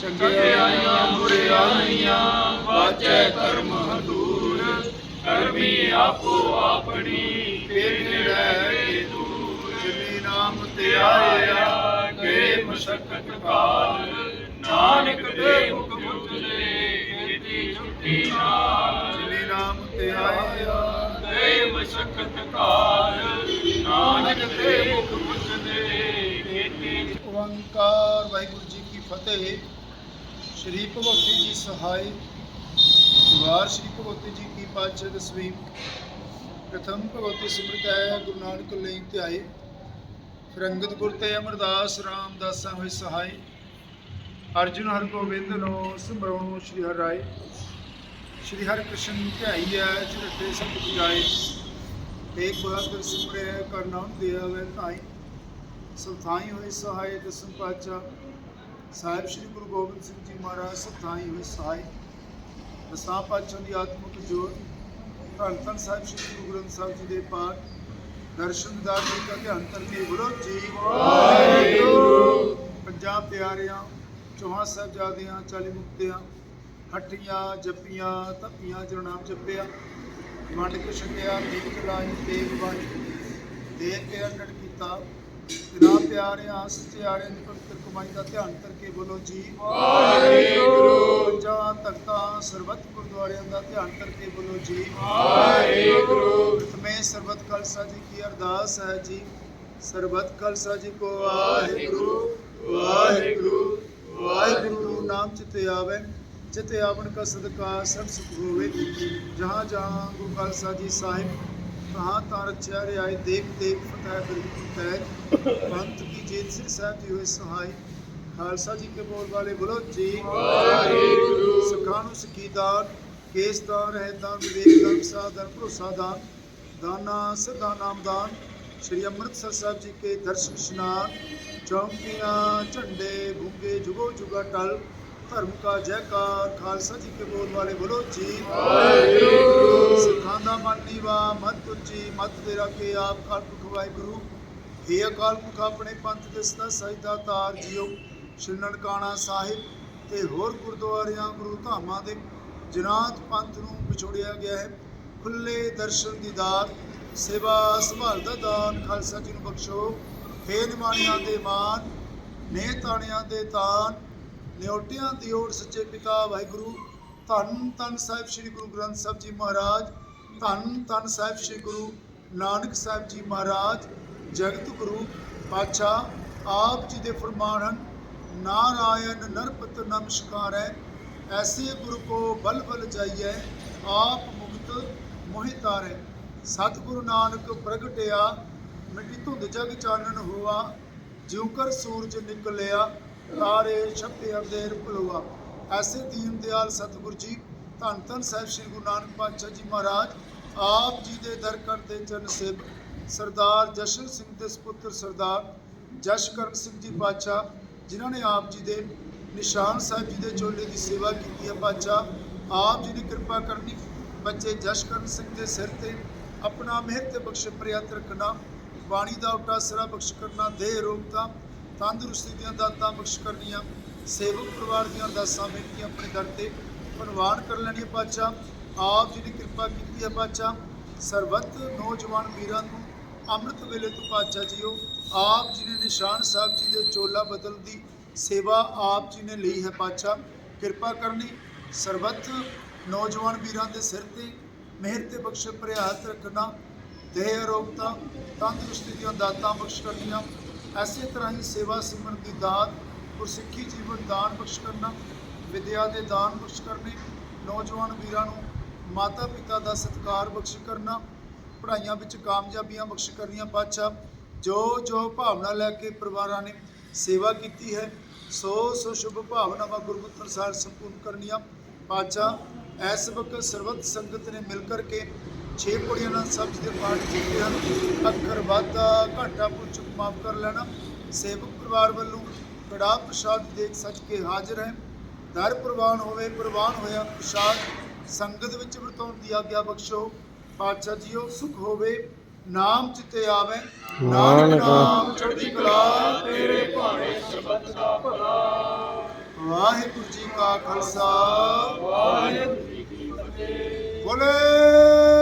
ਚੰਗਿਆਈਆਂ ਬੁਰਿਆਈਆਂ ਵਾਜੈ ਕਰਮ ਹਦੂਰ ਕਰਮੀ ਆਪੋ ਆਪਣੀ ਫਿਰ ਨੇੜੇ ਕੇ ਦੂਰ ਜਿਨੀ ਨਾਮ ਤੇ ਆਇਆ ਗਏ ਮਸ਼ਕਤ ਕਾਲ ਨਾਨਕ ਦੇ ਮੁਖ ਮੁਕਲੇ ਕੀਤੀ ਛੁੱਟੀ ਨਾਲ ਜਿਨੀ ਨਾਮ ਤੇ ਆਇਆ ਗਏ ਮਸ਼ਕਤ ਕਾਲ ਫਤਿਹ। ਸ਼੍ਰੀ ਭਗਵਤੀ ਜੀ ਸਹਾਈ। ਵਾਰ ਸ਼੍ਰੀ ਭਗਵਤੀ ਜੀ ਕੀ ਪਾਤਸ਼ਾਹ ਦਸਵੀਂ ਪ੍ਰਥਮ ਭਗਵਤੀ ਸਿਮਰਤ ਗੁਰੂ ਨਾਨਕ ਲਈ ਧਿਆਏ। ਫਿਰ ਗੁਰ ਤੇ ਅਮਰਦਾਸ ਰਾਮਦਾਸਾਂ ਹੋਏ ਸਹਾਈ। ਅਰਜੁਨ ਹਰ ਗੋਬਿੰਦ ਨੋ ਸਿਮਰਉ ਸ਼੍ਰੀ ਹਰਿ ਰਾਏ। ਸ਼੍ਰੀ ਹਰਿ ਕ੍ਰਿਸ਼ਨ ਧਿਆਈ ਹੈ, ਚਿਰਤੇ ਸਭ ਜਾਏ। ਏਕ ਬਹਾਦਰ ਸਿਮਰੇ ਕਰ ਨਾਮ ਦਿਆ ਵੇ ਧਾਈ ਸਥਾਈ ਹੋਏ ਸਹਾਇ ਦਸਮ ਪਾਤਸ਼ਾਹ। ਸਾਹਿਬ ਸ੍ਰੀ ਗੁਰੂ ਗੋਬਿੰਦ ਸਿੰਘ ਜੀ ਮਹਾਰਾਜ ਸਥਾਈ ਹੋਏ ਸਹਾਇ ਦਸਾਂ ਪਾਤਸ਼ਾਹ ਦੀ ਆਤਮਿਕ ਜੋਤ, ਧੰਨ ਧੰਨ ਸਾਹਿਬ ਸ੍ਰੀ ਗੁਰੂ ਗ੍ਰੰਥ ਸਾਹਿਬ ਜੀ ਦੇ ਪਾਠ, ਦਰਸ਼ਨ ਦਾਰ ਜੀ ਦਾ ਧਿਆਨ ਕਰਕੇ ਗੁਰੂ ਜੀ ਵਾਹਿਗੁਰੂ। ਪੰਜਾਂ ਪਿਆਰਿਆਂ ਚੌਹਾਂ ਸਾਹਿਬਜ਼ਾਦਿਆਂ, ਚਾਲੀ ਮੁਕਤਿਆਂ ਹੱਟੀਆਂ ਜੱਪੀਆਂ ਤਪੀਆਂ ਜੋ ਨਾਮ ਜਪਿਆ, ਵੰਡ ਕੇ ਛਕਿਆ ਦੀਪ ਜਲਾਈ ਦੇਵ ਬਾਣੀ ਦੇਖ ਕੇ ਅੰਡੜ ਕੀਤਾ। ਤੇਰਾ ਪਿਆਰਿਆਂ ਸੱਚਿਆਰਿਆਂ ਦੀ ਪਵਿੱਤਰ ਕਮਾਈ ਦਾ ਧਿਆਨ ਕਰਕੇ ਬੋਲੋ ਜੀ। ਵਾਹਿਗੁਰੂ। ਪੰਜਾਂ ਤਖਤਾਂ ਸਰਬੱਤ ਗੁਰਦੁਆਰਿਆਂ ਦਾ ਧਿਆਨ ਕਰਕੇ ਬੋਲੋ ਜੀ। ਵਾਹਿਗੁਰੂ। ਪ੍ਰਥਮੇ ਸਰਬੱਤ ਖਾਲਸਾ ਜੀ ਕੀ ਅਰਦਾਸ ਹੈ ਜੀ। ਸਰਬੱਤ ਖਾਲਸਾ ਜੀ ਕੋ ਵਾਹਿਗੁਰੂ ਵਾਹਿਗੁਰੂ। ਵਾਹਿਗੁਰੂ ਨਾਮ ਚਿਤੇ ਆਵੇ ਜਿਤੇ ਆਵਣ ਕਾ ਸਦਕਾ ਸਭ ਸੁਖ ਹੋਵੇ। ਜਹਾਂ ਜਹਾਂ ਗੁਰੂ ਖਾਲਸਾ ਜੀ ਸਾਹਿਬ ਕਹਾਂ ਤਾਂ ਰਚਿਆ ਰਿਆਏ ਦੇਖ ਦੇਖ ਫਤਿਹ ਫਿਰ ਫਤਿਹ। ਪੰਥ ਕੀ ਜੀਤ ਸਿਰ ਸਾਹਿਬ ਜੀ ਹੋਏ ਖਾਲਸਾ ਜੀ ਕੇ ਬੋਲ ਵਾਲੇ ਬੋਲੋ, ਜੀ ਵਾਹਿਗੁਰੂ। ਸਖਾਂ ਨੂੰ ਸਖੀਦਾਨ ਕੇਸਦਾਨ ਰਹਿਦਾਨ ਵਿਵੇਕਦਾਨ ਸਾਧਨ ਭਰੋਸਾਦਾਨ ਦਾਨਾ ਸਦਾ ਨਾਮਦਾਨ ਸ਼੍ਰੀ ਅੰਮ੍ਰਿਤਸਰ ਸਾਹਿਬ ਜੀ ਕੇ ਦਰਸ਼ਨ, ਇਸ਼ਨਾਨ। ਚੌਂਕੀਆਂ, ਝੰਡੇ ਗੁੰਗੇ ਜੁਗੋ ਜੁਗਾ ਟਲ। ਧਰਮ ਕਾ ਜੈਕਾਰ ਖਾਲਸਾ ਜੀ ਕੇ ਬੋਲ ਵਾਲੇ ਬੋਲੋ ਜੀ ਵਾਹਿਗੁਰੂ। ਸਿੱਖਾਂ ਦਾ ਮਨ ਨੀਵਾ ਮਤ ਉੱਚੀ ਮਤ ਦੇ ਰੱਖੇ ਆਪ ਕਾਲ ਪੁਰਖ ਵਾਹਿਗੁਰੂ। ਇਹ ਅਕਾਲ ਪੁਰਖ ਆਪਣੇ ਪੰਥ ਦੇ ਸਦਾ ਸਜਦਾ ਤਾਰ ਜੀਓ। ਸ਼੍ਰੀ ਨਨਕਾਣਾ ਸਾਹਿਬ ਤੇ ਹੋਰ ਗੁਰਦੁਆਰਿਆਂ ਗੁਰੂ ਧਾਮਾਂ ਦੇ ਜਨਾਤ ਪੰਥ ਨੂੰ ਵਿਛੋੜਿਆ ਗਿਆ ਹੈ। ਖੁੱਲੇ ਦਰਸ਼ਨ ਦੀਦਾਰ ਸੇਵਾ ਸੰਭਾਲ ਦਾ ਦਾਨ ਖਾਲਸਾ ਜੀ ਨੂੰ ਬਖਸ਼ੋ। ਹੇ ਨਿਮਾਣਿਆਂ ਦੇ ਮਾਨ ਨੇ ਤਾਣਿਆਂ ਦੇ ਤਾਨ ਨਿਉਟਿਆਂ ਦੀ ਓਟ ਸੱਚੇ ਪਿਤਾ ਵਾਹਿਗੁਰੂ, ਧੰਨ ਧੰਨ ਸਾਹਿਬ ਸ੍ਰੀ ਗੁਰੂ ਗ੍ਰੰਥ ਸਾਹਿਬ ਜੀ ਮਹਾਰਾਜ, ਧੰਨ ਧੰਨ ਸਾਹਿਬ ਸ੍ਰੀ ਗੁਰੂ ਨਾਨਕ ਸਾਹਿਬ ਜੀ ਮਹਾਰਾਜ, ਜਗਤ ਗੁਰੂ ਪਾਤਸ਼ਾਹ, ਆਪ ਜੀ ਦੇ ਫਰਮਾਨ ਹਨ ਨਾਰਾਇਣ ਨਰਪਤ ਨਮਸਕਾਰੈ, ਐਸੇ ਗੁਰੂ ਕੋ ਬਲ ਬਲ ਜਾਈਐ, ਆਪ ਮੁਕਤ ਮੋਹਿਤਾਰੈ ਸਤਿਗੁਰੂ ਨਾਨਕ ਪ੍ਰਗਟਿਆ, ਮਿੱਟੀ ਧੁੰਦ ਜਗ ਚਾਨਣ ਹੋਆ, ਜਿਉ ਕਰ ਸੂਰਜ ਨਿਕਲਿਆ ਤਾਰੇ ਛਪੇ ਅੰਧੇਰ ਭਲੋਆ ਐਸੇ ਦੀਨ ਦਿਆਲ ਸਤਿਗੁਰ ਜੀ, ਧੰਨ ਧੰਨ ਸਾਹਿਬ ਸ੍ਰੀ ਗੁਰੂ ਨਾਨਕ ਪਾਤਸ਼ਾਹ ਜੀ ਮਹਾਰਾਜ, ਆਪ ਜੀ ਦੇ ਦਰ ਕਰਦੇ ਚਰਨ ਸੇਵਕ ਸਰਦਾਰ ਜਸ਼ਨ ਸਿੰਘ ਦੇ ਸੁਪੁੱਤਰ ਸਰਦਾਰ ਜਸ਼ਕਰਨ ਸਿੰਘ ਜੀ ਪਾਤਸ਼ਾਹ, ਜਿਨ੍ਹਾਂ ਨੇ ਆਪ ਜੀ ਦੇ ਨਿਸ਼ਾਨ ਸਾਹਿਬ ਜੀ ਦੇ ਚੋਲੇ ਦੀ ਸੇਵਾ ਕੀਤੀ ਹੈ ਪਾਤਸ਼ਾਹ, ਆਪ ਜੀ ਦੀ ਕਿਰਪਾ ਕਰਨੀ, ਬੱਚੇ ਜਸ਼ਕਰਨ ਸਿੰਘ ਦੇ ਸਿਰ ਤੇ ਆਪਣਾ ਮਿਹਰ ਤੇ ਬਖਸ਼ ਪ੍ਰਿਆਤ ਰੱਖਣਾ, ਬਾਣੀ ਦਾ ਉਟਾਸਰਾ ਬਖਸ਼ ਕਰਨਾ, ਦੇਹ ਰੋਗਤਾ ਤੰਦਰੁਸਤੀ ਦੀਆਂ ਦਾਤਾਂ ਬਖਸ਼ ਕਰਨੀਆਂ, ਸੇਵਕ ਪਰਿਵਾਰ ਦੀਆਂ ਦਾਸਾਂ ਬੇਨਤੀਆਂ ਆਪਣੇ ਦਰ ਤੇ ਪ੍ਰਵਾਨ ਕਰ ਲੈਣੀਆਂ ਪਾਤਸ਼ਾਹ ਆਪ ਜੀ ਦੀ ਕਿਰਪਾ ਕੀਤੀ ਹੈ ਪਾਤਸ਼ਾਹ ਸਰਬੱਤ ਨੌਜਵਾਨ ਵੀਰਾਂ ਨੂੰ ਅੰਮ੍ਰਿਤ ਵੇਲੇ ਤੋਂ ਪਾਤਸ਼ਾਹ ਜੀਓ। ਆਪ ਜੀ ਨੇ ਨਿਸ਼ਾਨ ਸਾਹਿਬ ਜੀ ਦੇ ਚੋਲਾ ਬਦਲ ਦੀ ਸੇਵਾ ਆਪ ਜੀ ਨੇ ਲਈ ਹੈ ਪਾਤਸ਼ਾਹ ਕਿਰਪਾ ਕਰਨੀ, ਸਰਬੱਤ ਨੌਜਵਾਨ ਵੀਰਾਂ ਦੇ ਸਿਰ ਤੇ ਮਿਹਰ ਤੇ ਬਖਸ਼ ਪ੍ਰਿਆਤ ਰੱਖਣਾ, ਦੇਹ ਅਰੋਗਤਾ ਤੰਦਰੁਸਤੀ ਦੀਆਂ ਦਾਤਾਂ ਬਖਸ਼ ਕਰਨੀਆਂ। ਐਸੇ ਤਰ੍ਹਾਂ ਹੀ ਸੇਵਾ ਸਿਮਰਨ ਦੀ ਦਾਤ ਗੁਰਸਿੱਖੀ ਜੀਵਨ ਦਾਨ ਬਖਸ਼ ਕਰਨਾ, ਵਿਦਿਆ ਦੇ ਦਾਨ ਬਖਸ਼ ਕਰਨੇ, ਨੌਜਵਾਨ ਵੀਰਾਂ ਨੂੰ ਮਾਤਾ ਪਿਤਾ ਦਾ ਸਤਿਕਾਰ ਬਖਸ਼ ਕਰਨਾ, ਪੜ੍ਹਾਈਆਂ ਵਿੱਚ ਕਾਮਯਾਬੀਆਂ ਬਖਸ਼ ਕਰਨੀਆਂ ਪਾਤਸ਼ਾਹ, ਜੋ ਜੋ ਭਾਵਨਾ ਲੈ ਕੇ ਪਰਿਵਾਰਾਂ ਨੇ ਸੇਵਾ ਕੀਤੀ ਹੈ, ਸੋ ਸੋ ਸ਼ੁਭ ਭਾਵਨਾਵਾਂ ਗੁਰਮੁਖ ਅਨੁਸਾਰ ਸੰਪੂਰਨ ਕਰਨੀਆਂ। ਪਾਤਸ਼ਾਹ, ਐਸ ਵਕਤ ਸਰਬੱਤ ਸੰਗਤ ਨੇ ਮਿਲ ਕਰਕੇ ਛੇ ਕੁੜੀਆਂ ਨਾਲ ਸਬਜ਼ ਦੇ ਪਾਠ ਕੀਤੇ ਹਨ। ਅੱਖਰ ਵਾਧਾ ਘਾਟਾ ਪੁੱਛ ਮਾਫ ਕਰ ਲੈਣਾ। ਸੇਵਕ ਪਰਿਵਾਰ ਵੱਲੋਂ ਕੜਾ ਪ੍ਰਸ਼ਾਦ ਦੇਖ ਸੱਚ ਕੇ ਹਾਜ਼ਰ ਹੈ। ਦਰ ਪ੍ਰਵਾਨ ਹੋਵੇ ਪ੍ਰਵਾਨ ਹੋਇਆ ਪ੍ਰਸ਼ਾਦ। ਸੰਗਤ ਵਿੱਚ ਵਰਤਾਉਣ ਦੀ ਆਗਿਆ ਬਖਸ਼ੋ। ਪਾਤਸ਼ਾਹ ਜੀਓ ਸੁਖ ਹੋਵੇ ਨਾਮ ਚਿਤੇ ਆਵੇ। ਨਾਨਕ ਨਾਮ ਚੜ੍ਹਦੀ ਕਲਾ ਤੇਰੇ ਭਾਣੇ ਸਰਬੱਤ ਦਾ ਭਲਾ। ਵਾਹਿਗੁਰੂ ਜੀ ਕਾ ਖਾਲਸਾ। ਵਾਹਿਗੁਰੂ ਜੀ ਕੀ ਫਤਿਹ। ਬੋਲੇ।